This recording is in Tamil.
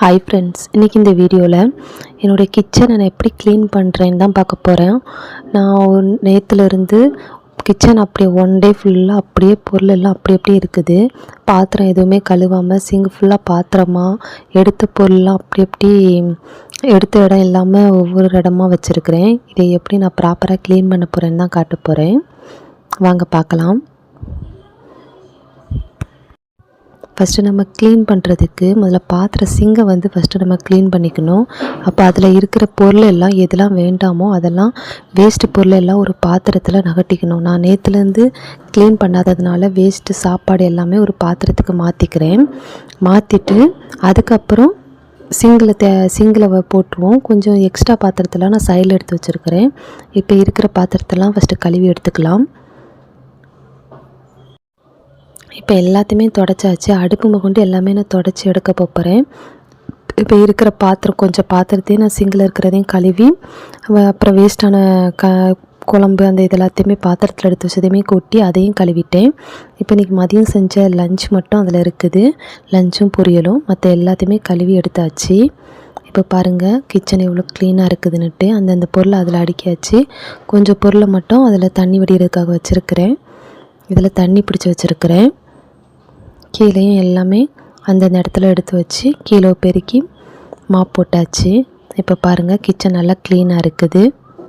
ஹாய் ஃப்ரெண்ட்ஸ் இன்றைக்கி இந்த வீடியோவில் என்னுடைய கிச்சனை நான் எப்படி க்ளீன் பண்ணுறேன்னு தான் பார்க்க போகிறேன் நான் நேற்றுலேருந்து கிச்சன் அப்படியே ஒன் டே ஃபுல்லாக அப்படியே பொருள் எல்லாம் அப்படி அப்படியே இருக்குது. பாத்திரம் எதுவுமே கழுவாமல் சிங்க் ஃபுல்லாக பாத்திரமாக எடுத்த பொருள்லாம் அப்படி அப்படி எடுத்த இடம் இல்லாமல் ஒவ்வொரு இடமா வச்சுருக்கிறேன். இதை எப்படி நான் ப்ராப்பராக க்ளீன் பண்ண போகிறேன்னு தான் காட்ட போகிறேன் வாங்க பார்க்கலாம். ஃபஸ்ட்டு நம்ம க்ளீன் பண்ணுறதுக்கு முதல்ல பாத்திர சிங்கை வந்து ஃபஸ்ட்டு நம்ம க்ளீன் பண்ணிக்கணும். அப்போ அதில் இருக்கிற பொருள் எல்லாம் எதெல்லாம் வேண்டாமோ அதெல்லாம் வேஸ்ட்டு பொருள் எல்லாம் ஒரு பாத்திரத்தில் நகட்டிக்கணும் நான் நேற்றுலேருந்து க்ளீன் பண்ணாததுனால வேஸ்ட்டு சாப்பாடு எல்லாமே ஒரு பாத்திரத்துக்கு மாற்றிக்கிறேன் மாற்றிட்டு அதுக்கப்புறம் சிங்கில் தே சிங்கில் போட்டுருவோம். கொஞ்சம் எக்ஸ்ட்ரா பாத்திரத்தெல்லாம் நான் சைடில் எடுத்து வச்சுருக்கிறேன். இப்போ இருக்கிற பாத்திரத்தெல்லாம் ஃபஸ்ட்டு கழுவி எடுத்துக்கலாம். இப்போ எல்லாத்தையுமே தொடச்சாச்சு. அடுப்பு முகண்டு எல்லாமே நான் தொடச்சி எடுக்க போகிறேன் இப்போ இருக்கிற பாத்திரம் கொஞ்சம் பாத்திரத்தையும் நான் சிங்கில் இருக்கிறதையும் கழுவி அப்புறம் வேஸ்ட்டான க குழம்பு அந்த இது எல்லாத்தையுமே பாத்திரத்தில் எடுத்து வச்சதையுமே கொட்டி அதையும் கழுவிட்டேன். இப்போ இன்றைக்கி மதியம் செஞ்ச லஞ்ச் மட்டும் அதில் இருக்குது. லஞ்சும் பொரியலும் மற்ற எல்லாத்தையுமே கழுவி எடுத்தாச்சு. இப்போ பாருங்கள் கிச்சன் எவ்வளோ க்ளீனாக இருக்குதுன்னுட்டு அந்தந்த பொருளை அதில் அடுக்கியாச்சு. கொஞ்சம் பொருளை மட்டும் அதில் தண்ணி வடிகிறதுக்காக வச்சுருக்கிறேன். இதில் தண்ணி பிடிச்சி வச்சுருக்கிறேன். கீழேயும் எல்லாமே அந்தந்த இடத்துல எடுத்து வச்சு கீழே பெருக்கி மாப் போட்டாச்சு. இப்போ பாருங்கள் கிச்சன் நல்லா க்ளீனாக இருக்குது.